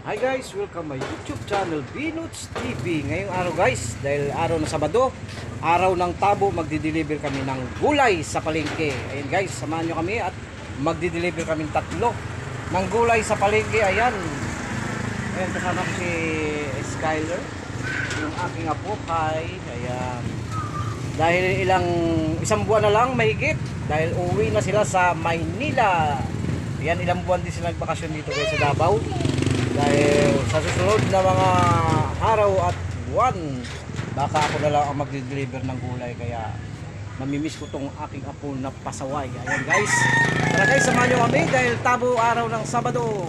Hi guys, welcome my YouTube channel Binuts TV. Ngayong araw guys, dahil araw ng Sabado, araw ng tabo, magdi-deliver kami ng gulay sa palengke. Ayun guys, samahan nyo kami at magdi-deliver kami tatlo ng gulay sa palengke. Ayan. Ayan, kasama ko si Skyler, yung aking apo, kay, ayan. Dahil ilang, isang buwan na lang mahigit, dahil uwi na sila sa Maynila. Ayan, ilang buwan din sila nagbakasyon dito guys sa Davao. Dahil sa susunod na mga araw at buwan, baka ako na lang ang magde-deliver ng gulay. Kaya mamimiss ko tong aking apo na pasaway. Ayan guys. Tara guys, samahan nyo kami dahil tabo araw ng Sabado.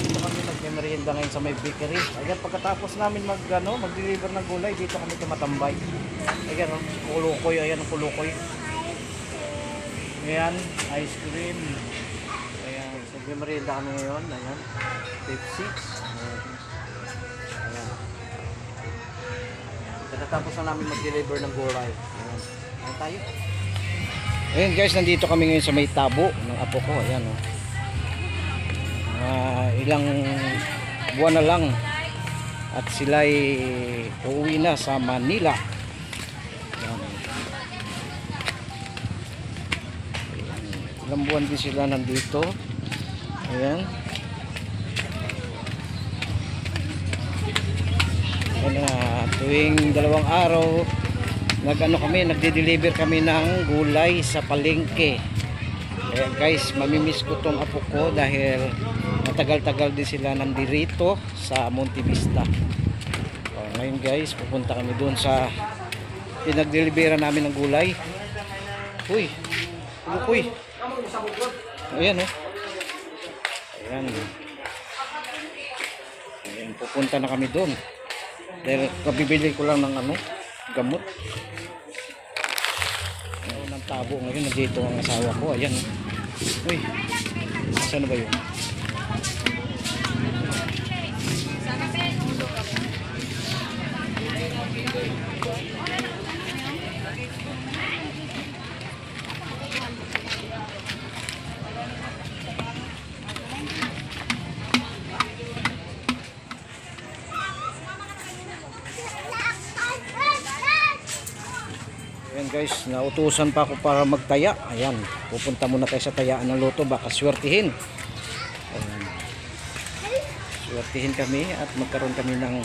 Dito kami nagmemerienda ngayon sa may bakery. Ayan, pagkatapos namin mag, ano, mag-deliver ng gulay, dito kami tumatambay. Ayan, oh, kulukoy, ayan, kulukoy. Ayan, ice cream. Ayan, so nagmemerienda kami ngayon. Ayan, Pepsi. Ayan. Ayan. Pagkatapos na namin mag-deliver ng gulay. Ayan, ayan tayo. Ayan guys, nandito kami ngayon sa may tabo ng apo ko. Ayan, oh. Ah, ilang buwan na lang at sila'y uuwi na sa Manila. Ayan. Ayan. Ilang buwan din sila nandito. Ayan. Ayan na, tuwing dalawang araw nag-ano kami, nagde-deliver kami ng gulay sa palengke. Kaya guys, mamimiss ko tong apo ko dahil matagal-tagal din sila nandirito sa Monte Vista. O, ngayon guys, pupunta kami doon sa pinagdelibera namin ng gulay. Uy, uy. Ayan oh. Ayan. Ayan, pupunta na kami doon. Dahil kabibili ko lang ng ano, gamot. Ano ng tabo ngayon, nandito ang asawa ko. Ayan. oh. Uy, saan ba yun? Guys, nautusan pa ako para magtaya. Ayan, pupunta muna tayo sa tayaan ng loto, baka swertihin. Ayan. Swertihin kami at magkaroon kami ng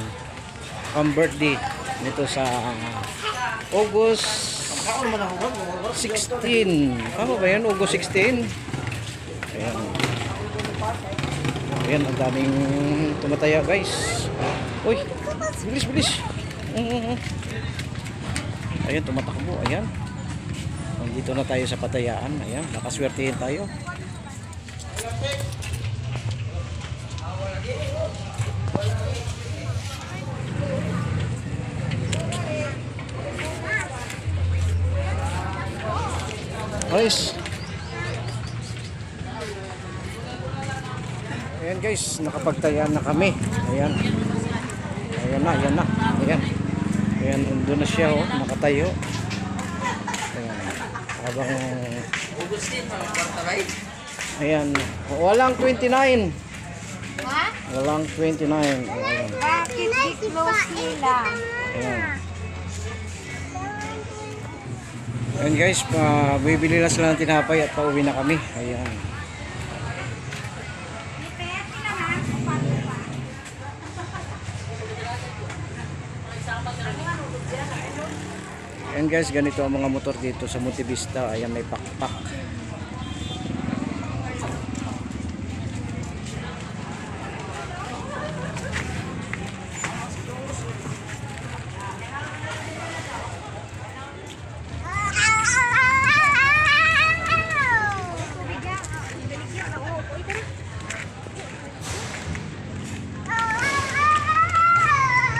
pang birthday nito sa August 16. Tama ba yan? August 16? Ayan. Ayan, ang daming tumataya guys. Uy, bilis, bilis. Mm-hmm. Ayan, tumatakbo. Ayan. Nandito na tayo sa patayaan. Ayan, nakaswertihin tayo. Guys. Ayan guys, nakapagtayaan na kami. Ayan. Ayan na, ayan na. Ayan. Ayan, doon na siya oh, nakatayo. Ayan. Habang Ayan, walang 29. Ha? Walang 29. Ayan. Bakit i-close nila? Ayan. Ayan guys, pa, bibili na sila ng tinapay at pauwi na kami. Ayan. Ayan Ayan guys, ganito ang mga motor dito sa Montevista. Ayan may pakpak.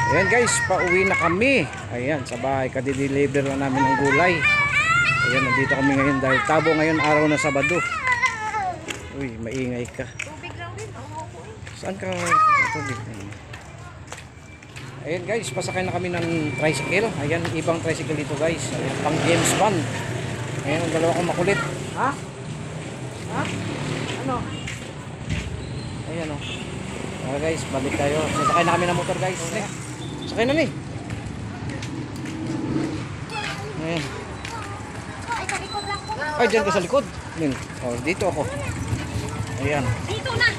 Ayan guys, pauwi na kami. Ayan, sa bahay, kadideliver na namin ng gulay. Ayan, nandito kami ngayon dahil tabo ngayon araw na Sabado. Uy, maingay ka. Oo. Saan ka? Tubig. Ayan. Guys, pasakay na kami ng tricycle. Ayan, ibang tricycle dito guys. Ayan, pang James Bond. Ayan, ang dalawa kong makulit. Ha? Ha? Ano? Ayan o. Oh. guys, balik tayo. Sasakay na kami ng motor guys. Sakay na ni. Ayan. Ay, dyan ka sa likod. Ayan. Oh, dito ako. Ayan. Dito na.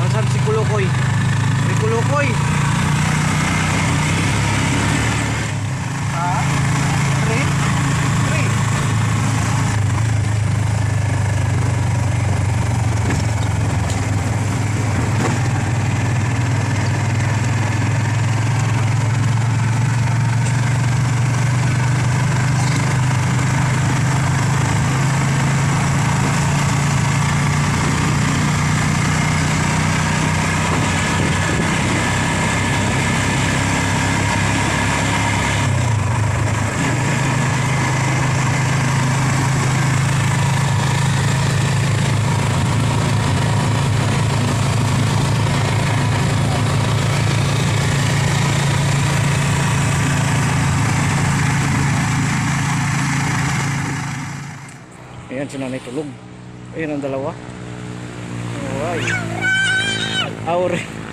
Nasaan si Kulukoy? Si Kulukoy. tulog. Ayun ang dalawa. Alright. Alright